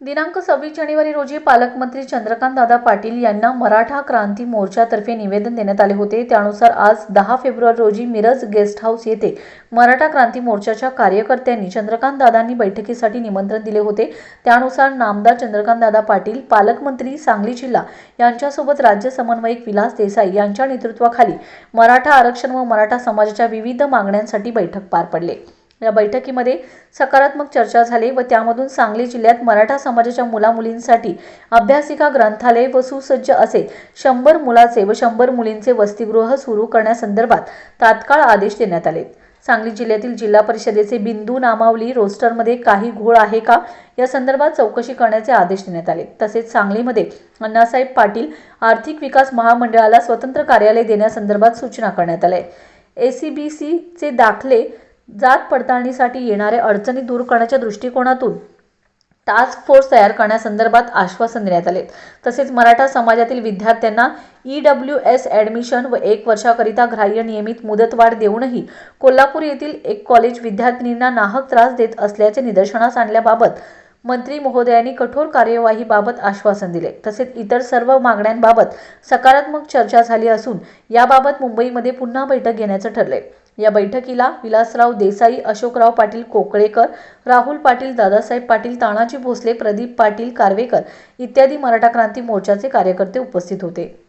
दिनांक सव्वीस जानेवारी रोजी पालकमंत्री चंद्रकांत दादा पाटील यांना मराठा क्रांती मोर्चातर्फे निवेदन देण्यात आले होते. त्यानुसार आज दहा फेब्रुवारी रोजी मिरज गेस्ट हाऊस येथे मराठा क्रांती मोर्चाच्या कार्यकर्त्यांनी चंद्रकांत दादांनी बैठकीसाठी निमंत्रण दिले होते. त्यानुसार नामदार चंद्रकांत दादा पाटील पालकमंत्री सांगली जिल्हा यांच्यासोबत राज्य समन्वयक विलास देसाई यांच्या नेतृत्वाखाली मराठा आरक्षण व मराठा समाजाच्या विविध मागण्यांसाठी बैठक पार पडले. या बैठकीमध्ये सकारात्मक चर्चा झाली व त्यामधून सांगली जिल्ह्यात मराठा समाजाच्या मुलामुलींसाठी अभ्यासिका ग्रंथालय व सुसज्ज असे शंभर मुलाचे व शंभर मुलींचे वसतिगृह सुरू करण्यासंदर्भात तात्काळ आदेश देण्यात आले. सांगली जिल्ह्यातील जिल्हा परिषदेचे बिंदू नामावली रोस्टरमध्ये काही घोळ आहे का? या संदर्भात चौकशी करण्याचे आदेश देण्यात आले. तसेच सांगलीमध्ये अण्णासाहेब पाटील आर्थिक विकास महामंडळाला स्वतंत्र कार्यालय देण्यासंदर्भात सूचना करण्यात आल्या. एसीबीसीचे दाखले जात पडताळणीसाठी येणाऱ्या अडचणी दूर करण्याच्या दृष्टिकोनातून टास्क फोर्स तयार करण्यासंदर्भात आश्वासन देण्यात आले. तसेच मराठा समाजातील विद्यार्थ्यांना ई डब्ल्यू एस ॲडमिशन व एक वर्षाकरिता ग्राह्य नियमित मुदतवाढ देऊनही कोल्हापूर येथील एक कॉलेज विद्यार्थिनींना नाहक त्रास देत असल्याचे निदर्शनास आणल्याबाबत मंत्री महोदयांनी कठोर कार्यवाहीबाबत आश्वासन दिले. तसेच इतर सर्व मागण्यांबाबत सकारात्मक चर्चा झाली असून याबाबत मुंबईमध्ये पुन्हा बैठक घेण्याचं ठरले या बैठकीला विलासराव देसाई अशोकराव पाटील कोकळेकर राहुल पाटील दादासाहेब पाटील तानाजी भोसले प्रदीप पाटील कारवेकर इत्यादी मराठा क्रांती मोर्चाचे कार्यकर्ते उपस्थित होते.